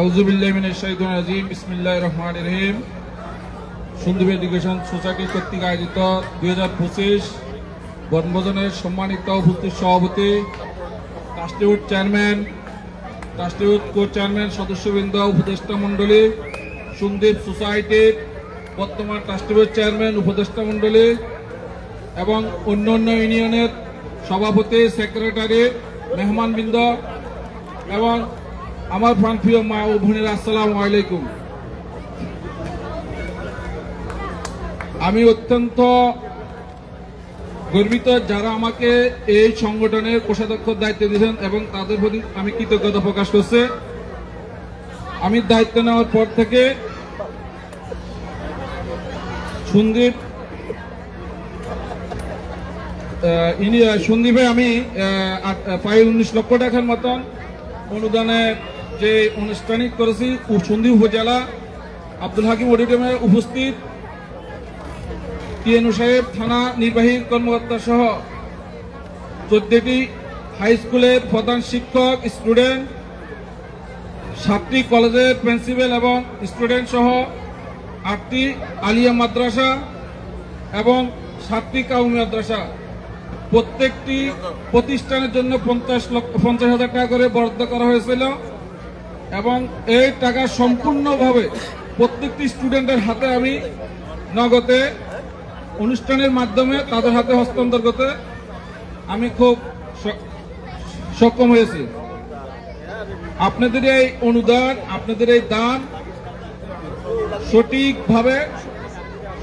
আউজুবিল্লাহিমিনাশাইতানির বিসমিল্লাহির রহমানির রহিম। সোসাইটি কর্তৃক আয়োজিত হাজার পঁচিশ সম্মানিত সভাপতি, ট্রাস্টিউড চেয়ারম্যান, ট্রাস্টিউড কো চেয়ারম্যান সদস্যবৃন্দ, উপদেষ্টা মণ্ডলী, সুন্দীপ সোসাইটির বর্তমান ট্রাস্টিউড চেয়ারম্যান, উপদেষ্টা মণ্ডলী এবং অন্য অন্য ইউনিয়নের সভাপতি, সেক্রেটারি, মেহমানবৃন্দ এবং আমার প্রাণপ্রিয় মা ও বোনেরা, আসসালামু আলাইকুম। আমি অত্যন্ত গর্বিত যারা আমাকে এই সংগঠনের কোষাধ্যক্ষ দায়িত্ব দিয়েছেন এবং তাদের প্রতি আমি কৃতজ্ঞতা প্রকাশ করছে। আমি দায়িত্ব নেওয়ার পর থেকে সন্দীপ সন্দীপে আমি প্রায় উনিশ লক্ষ টাকার মতন অনুদানে যে অনুষ্ঠানিক করেছি উ- সন্দীপ উপজেলা আব্দুল হাকিম অডিটোরিয়ামে উপস্থিত টিএনও সাহেব, থানা নির্বাহী কর্মকর্তা সহ চোদ্দটি হাই স্কুলের প্রধান শিক্ষক, স্টুডেন্ট, সাতটি কলেজের প্রিন্সিপাল এবং স্টুডেন্ট সহ আটটি আলিয়া মাদ্রাসা এবং সাতটি কাউমি মাদ্রাসা। প্রত্যেকটি প্রতিষ্ঠানের জন্য পঞ্চাশ লক্ষ, পঞ্চাশ হাজার টাকা করে বরাদ্দ করা হয়েছিল। এবং এই টাকা সম্পূর্ণভাবে প্রত্যেকটি স্টুডেন্টের হাতে আমি নগদে অনুষ্ঠানের মাধ্যমে তাদের হাতে হস্তান্তর করতে আমি খুব সক্ষম হয়েছি। আপনাদের এই অনুদান, আপনাদের এই দান সঠিকভাবে,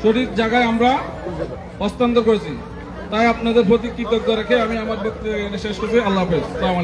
সঠিক জায়গায় আমরা হস্তান্তর করেছি। তাই আপনাদের প্রতি কৃতজ্ঞ রেখে আমি আমার বক্তব্য শেষ করছি। আল্লাহ হাফেজ। সালাম